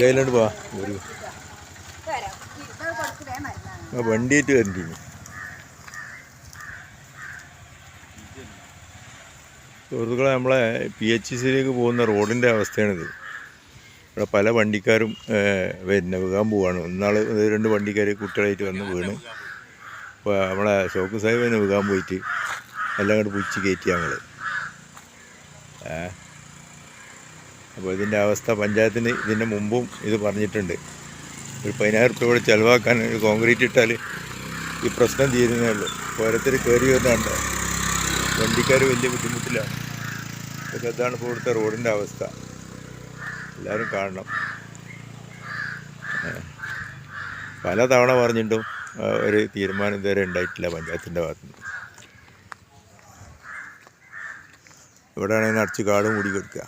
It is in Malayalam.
ഗൈലോട്ട് പോവാ. ഒരു ആ വണ്ടിയായിട്ട് വരണ്ടി സുഹൃത്തുക്കളെ നമ്മളെ പി എച്ച് സിയിലേക്ക് പോകുന്ന റോഡിന്റെ അവസ്ഥയാണിത്. ഇവിടെ പല വണ്ടിക്കാരും ഏഹ്, പിന്നെ വീകാൻ പോവാണ്. ഒന്നാൾ രണ്ട് വണ്ടിക്കാർ കുട്ടികളായിട്ട് വന്ന് വീണ്. അപ്പോൾ നമ്മളെ ഷോക്ക് സാഹിബ് തന്നെ വീകാൻ പോയിട്ട് എല്ലാം കൂടെ പുച്ച് കയറ്റി ഞങ്ങൾ അപ്പോൾ ഇതിന്റെ അവസ്ഥ പഞ്ചായത്തിന് ഇതിന്റെ മുമ്പും ഇത് പറഞ്ഞിട്ടുണ്ട്. ഒരു പതിനായിരം രൂപ കൂടെ ചിലവാക്കാൻ ഒരു കോൺക്രീറ്റ് ഇട്ടാൽ ഈ പ്രശ്നം തീരുന്നേ ഉള്ളൂ. ഓരോരുത്തർ കയറി വരുന്നുണ്ട് വണ്ടിക്കാർ വലിയ ബുദ്ധിമുട്ടിലാണ്. ഇതൊക്കെ അതാണ് ഇപ്പോൾ ഇവിടുത്തെ റോഡിന്റെ അവസ്ഥ. എല്ലാവരും കാണണം. പല തവണ പറഞ്ഞിട്ടും ഒരു തീരുമാനം ഇതുവരെ ഉണ്ടായിട്ടില്ല പഞ്ചായത്തിന്റെ ഭാഗത്തുനിന്ന് നിന്ന്. ഇവിടെയാണെങ്കിൽ നിറച്ച് കാടും കൂടി കിടക്കുക.